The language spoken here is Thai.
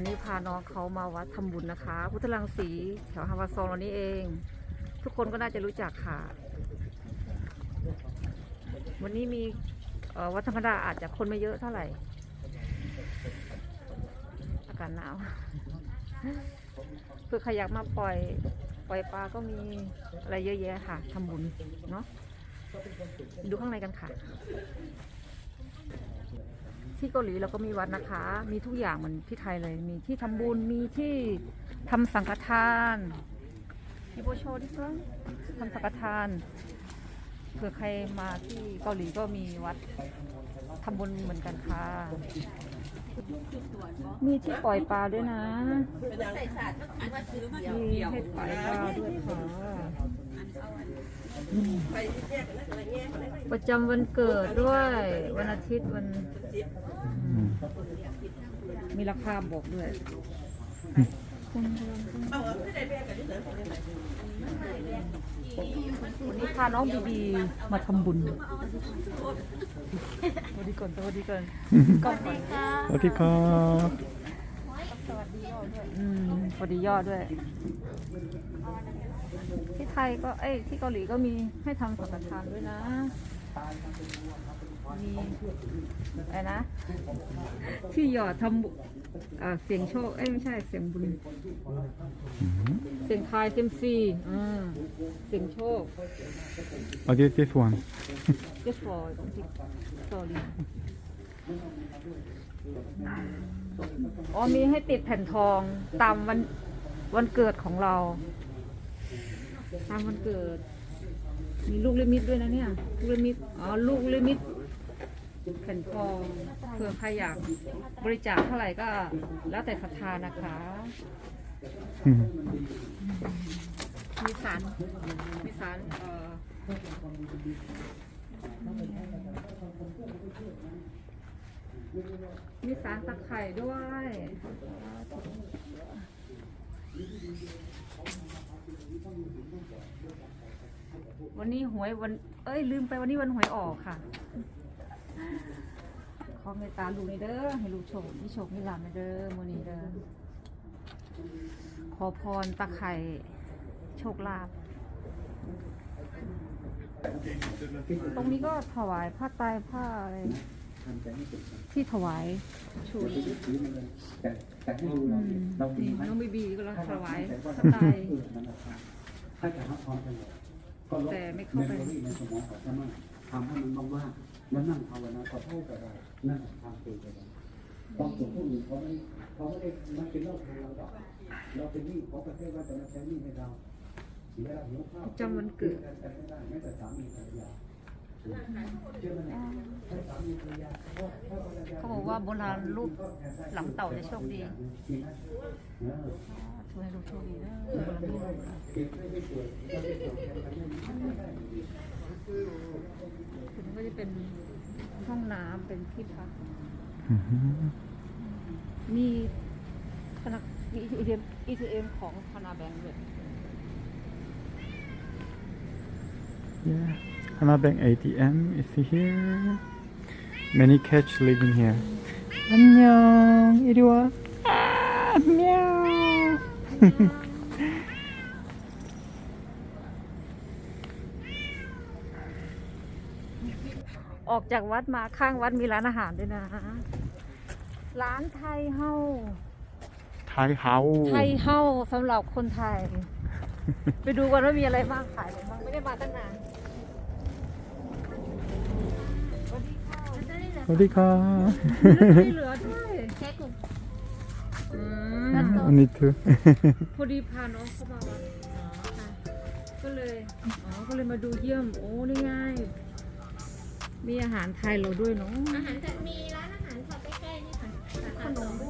วันนี้พาน้องเขามาวัดทำบุญนะคะ พุทธลังสีแถวฮาวาซองเรานี่เอง ทุกคนก็น่าจะรู้จักค่ะ วันนี้มีวัดธรรมดาอาจจะคนไม่เยอะเท่าไหร่ อากาศหนาวเพื่อใครอยากมาปล่อยปล่อยปลาก็มีอะไรเยอะแยะค่ะทำบุญเนาะดูข้างในกันค่ะ ที่เกาหลีเราก็มีวัดนะคะ มีทุกอย่างเหมือนที่ไทยเลย มีที่ทำบุญ มีที่ทำสังฆทานมีโบโชดิเซนทำสังฆทานเผื่อใครมาที่เกาหลีก็มีวัดทำบุญเหมือนกันค่ะ มีที่ปล่อยปลาด้วยนะมีให้ปล่อยปลาด้วยค่ะประจำวันเกิดด้วย วันอาทิตย์วัน มีราคาบอกด้วย วันนี้พาน้องบีบีมาทำบุญสวัสดีก่อนสวัสดีก่อนกล้องก่อนสวัสดีครับอืมสวัสดีย่อด้วย ที่ไทยก็เอ้ยที่เกาหลีก็มีให้ทำสังฆทานด้วยนะ มีอะไรนะ ที่หยอดทำบุอ่าเสียงโชค เอ้ยไม่ใช่เสียงบุญ เสียงทายเซยมซีอืม เสียงโชค What is this one just for sorry อ๋อมีให้ติดแผ่นทองตามวันวันเกิดของเรา ตามวันเกิด มีลูกลิมิตด้วยนะเนี่ย ลูกลิมิต อ๋อ ลูกลิมิต แผ่นทองเผื่อใครอยากบริจาคเท่าไหร่ก็ แล้วแต่ศรัทธานะคะ มีสาร มีสารเอ่อมีสารตะไคร่ด้วย วันนี้หวยวัน เอ้ย ลืมไปวันนี้วันหวยออกค่ะ ขอเมตตาลูกนอยเด้อให้ลูกโชคมีโชคมีลาภนอยเด้อโมอนีเด้อขอพรตะไคร่ โชคลาภตรงนี้ก็ถวายผ้าไตรผ้าอะไรที่ถวายชูอืมนี่น้องบีบีก็ลังถวายผ้าไตรถ้าจะรับพรกันก็ลดแต่ไม่เข้าไปเมมโมรี่ในสมองของสมาทำให้มันว่างๆแล้วนั่งภาวนาก็เท่ากับเรานั่งทำตัวกันบางส่วนผู้อื่นเขาไม่เขาไม่ได้มาเป็นโรคของเราหรอกเราเป็นหนี้ของประเทศว่าจะมาใช้หนี้ให้เรา เสียหิวข้าวจำวันเกิดแต่ไม่ได้แม้แต่สามีภรรยาเชื่อไหมเนี่ยให้สามีภรรยาเพราะเพราะภรรยาเขาบอกว่าโบราณรูปหลังเต่าจะโชคดีจริงไหมเออช่วยให้ลูกโชคดีนะบารมีลูกเก็บไม่ได้ป่วยไม่ได้ป่วยแค่ทำให้ได้ถึงก็จะเป็นห้องน้ำเป็นที่พักมีธนามี ATM ATM ของธนาแบงก์ด้วย Yeah Hana Bank ATM is here Many cats living here 안녕 이리 와 아, 안녕 ออกจากวัดมาข้างวัดมีร้านอาหารด้วยนะ ร้านไทยเฮา ไทยเฮา ไทยเฮาสำหรับคนไทย ไปดูกันว่ามีอะไรบ้างขายอะไรบ้างไม่ได้มาตั้งนาน วัสดีค่ะมีเหลือด้วยอืมอันนี้ถือพอดีพาน้องเข้ามาวัดก็เลยอ๋อก็เลยมาดูเยี่ยม โอ้นี่ไง่ายมีอาหารไทยเราด้วยเนาะอาหารจะมีร้านอาหารค่ะใกล้ๆนี่ค่ะขนมด้วย